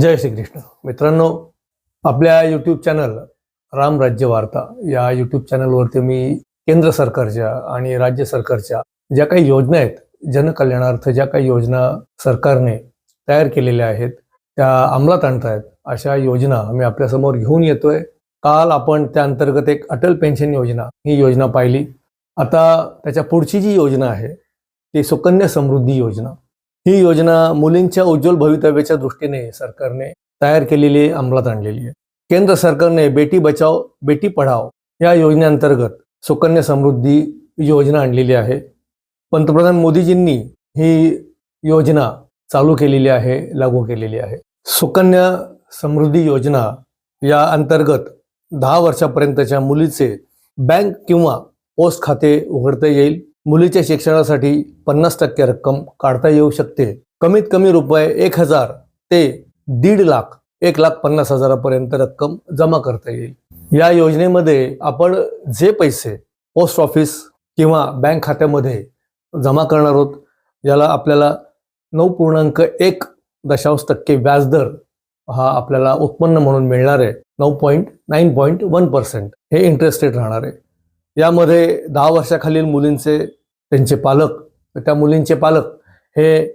जय श्रीकृष्ण. मित्रांनो आपल्या YouTube channel Ram राज्य वार्ता या यूट्यूब चॅनलवरती मी केंद्र सरकारच्या आणि राज्य सरकारच्या ज्या काही योजना आहेत जनकल्याणार्थ ज्या काही योजना सरकारने तयार केलेल्या आहेत त्या अंमलात आणतायत अशा योजना मी आपल्यासमोर घेऊन येतोय. काल आपण त्या अंतर्गत एक अटल पेन्शन योजना ही योजना पाहिली. आता त्याच्या पुढची जी योजना आहे ती सुकन्या समृद्धी योजना. ही योजना मुलींच्या उज्ज्वल भवितव्याच्या दृष्टीने सरकारने तयार केलेली अंमलात आणलेली आहे. केंद्र सरकारने बेटी बचाव बेटी पढाव या योजनेअंतर्गत सुकन्या समृद्धी योजना आणलेली आहे. पंतप्रधान मोदीजींनी ही योजना चालू केलेली आहे लागू केलेली आहे. सुकन्या समृद्धी योजना या अंतर्गत दहा वर्षापर्यंतच्या मुलीचे बँक किंवा पोस्ट खाते उघडता येईल. मुलीच्या शिक्षणासाठी पन्नास टक्के रक्कम काढता येऊ शकते. कमीत कमी रुपये एक हजार ते दीड लाख एक लाख पन्नास हजारापर्यंत रक्कम जमा करता येईल. या योजनेमध्ये आपण जे पैसे पोस्ट ऑफिस किंवा बँक खात्यामध्ये जमा करणार आहोत याला आपल्याला नऊ पूर्णांक एक दशांश टक्के व्याजदर हा आपल्याला उत्पन्न म्हणून मिळणार आहे. नऊ point nine point one percent हे इंटरेस्ट रेट राहणार आहे. यामध्ये दहा वर्षाखालील मुलींचे त्यांचे पालक त्या मुलींचे पालक हे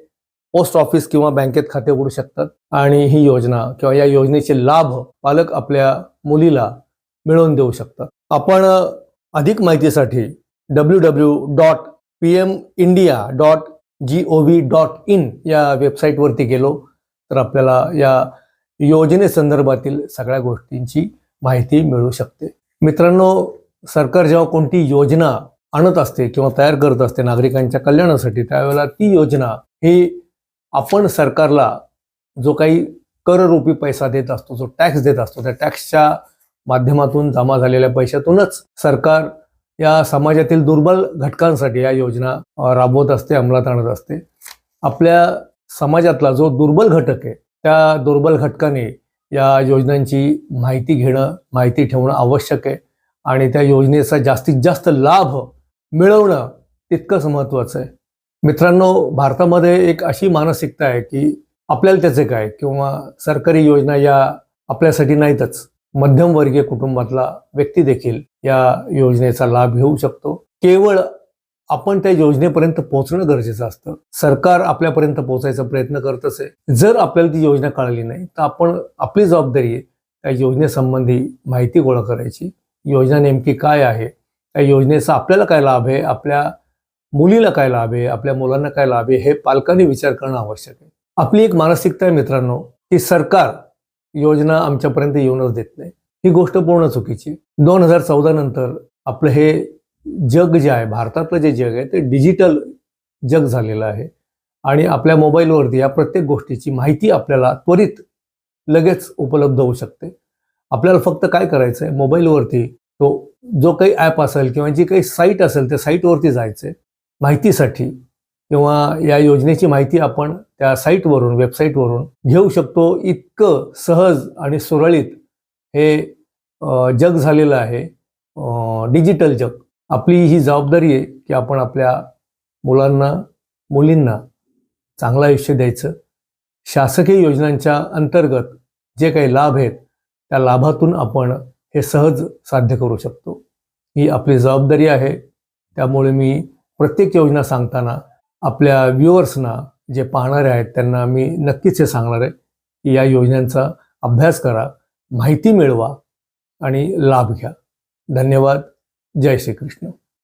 पोस्ट ऑफिस किंवा बँकेत खाते उघडू शकतात. आणि ही योजना किंवा या योजनेचे लाभ पालक आपल्या मुलीला मिळवून देऊ शकतात. आपण अधिक माहितीसाठी W W dot P M India dot G O V dot in या वेबसाईटवरती गेलो तर आपल्याला या योजनेसंदर्भातील सगळ्या गोष्टींची माहिती मिळू शकते. मित्रांनो सरकार जेव्हा कोणती योजना आणत असते किंवा तयार करत असते नागरिकांच्या कल्याणासाठी त्यावेळेला ती योजना ही आपण सरकारला जो काही कररूपी पैसा देत असतो जो टॅक्स देत असतो त्या टॅक्सच्या माध्यमातून जमा झालेल्या पैशातूनच सरकार या समाजातील दुर्बल घटकांसाठी या योजना राबवत असते अंमलात आणत असते. आपल्या समाजातला जो दुर्बल घटक आहे त्या दुर्बल घटकाने या योजनांची माहिती घेणं माहिती ठेवणं आवश्यक आहे. आणि त्या योजनेचा जास्तीत जास्त लाभ मिळवणं तितकंच महत्त्वाचं आहे. मित्रांनो भारतामध्ये एक अशी मानसिकता आहे की आपल्याला त्याचे काय? किंवा सरकारी योजना या आपल्यासाठी नाहीतच. मध्यमवर्गीय कुटुंबातला व्यक्ती देखील या योजनेचा लाभ घेऊ शकतो. केवळ आपण त्या योजनेपर्यंत पोहोचणं गरजेचं असतं. सरकार आपल्यापर्यंत पोहोचायचा प्रयत्न करतच आहे. जर आपल्याला ती योजना कळाली नाही तर आपण आपली जबाबदारी आहे त्या योजनेसंबंधी माहिती गोळा करायची. योजना नेमकी काय आहे? त्या योजनेचा आपल्याला काय लाभ आहे? आपल्या मुलीला काय लाभ आहे? आपल्या मुलांना काय लाभ आहे? हे पालकांनी विचार करणं आवश्यक आहे. आपली एक मानसिकता आहे मित्रांनो की सरकार योजना आमच्यापर्यंत येऊनच देत नाही. ही गोष्ट पूर्ण चुकीची. दोन हजार चौदा नंतर आपलं हे जग जे आहे भारतातलं जे जग आहे ते डिजिटल जग झालेलं आहे. आणि आपल्या मोबाईलवरती या प्रत्येक गोष्टीची माहिती आपल्याला त्वरित लगेच उपलब्ध होऊ शकते. आपल्याला फक्त काय करायचं आहे मोबाईलवरती तो जो काही ॲप असेल किंवा जी काही साईट असेल त्या साईटवरती जायचं आहे माहितीसाठी किंवा या योजनेची माहिती आपण त्या साईटवरून वेबसाईटवरून घेऊ शकतो. इतकं सहज आणि सुरळीत हे जग झालेलं आहे. डिजिटल जग. आपली ही जबाबदारी आहे की आपण आपल्या मुलांना मुलींना चांगलं आयुष्य द्यायचं. शासकीय योजनांच्या अंतर्गत जे काही लाभ आहेत त्या लाभातून आपण हे सहज साध्य करू शकतो. ही आपली जबाबदारी आहे. त्यामुळे मी प्रत्येक योजना सांगताना आपल्या व्ह्युअर्सना जे पाहणारे आहेत त्यांना मी नक्कीच हे सांगणार आहे की या योजनांचा अभ्यास करा माहिती मिळवा आणि लाभ घ्या. धन्यवाद. जय श्रीकृष्ण.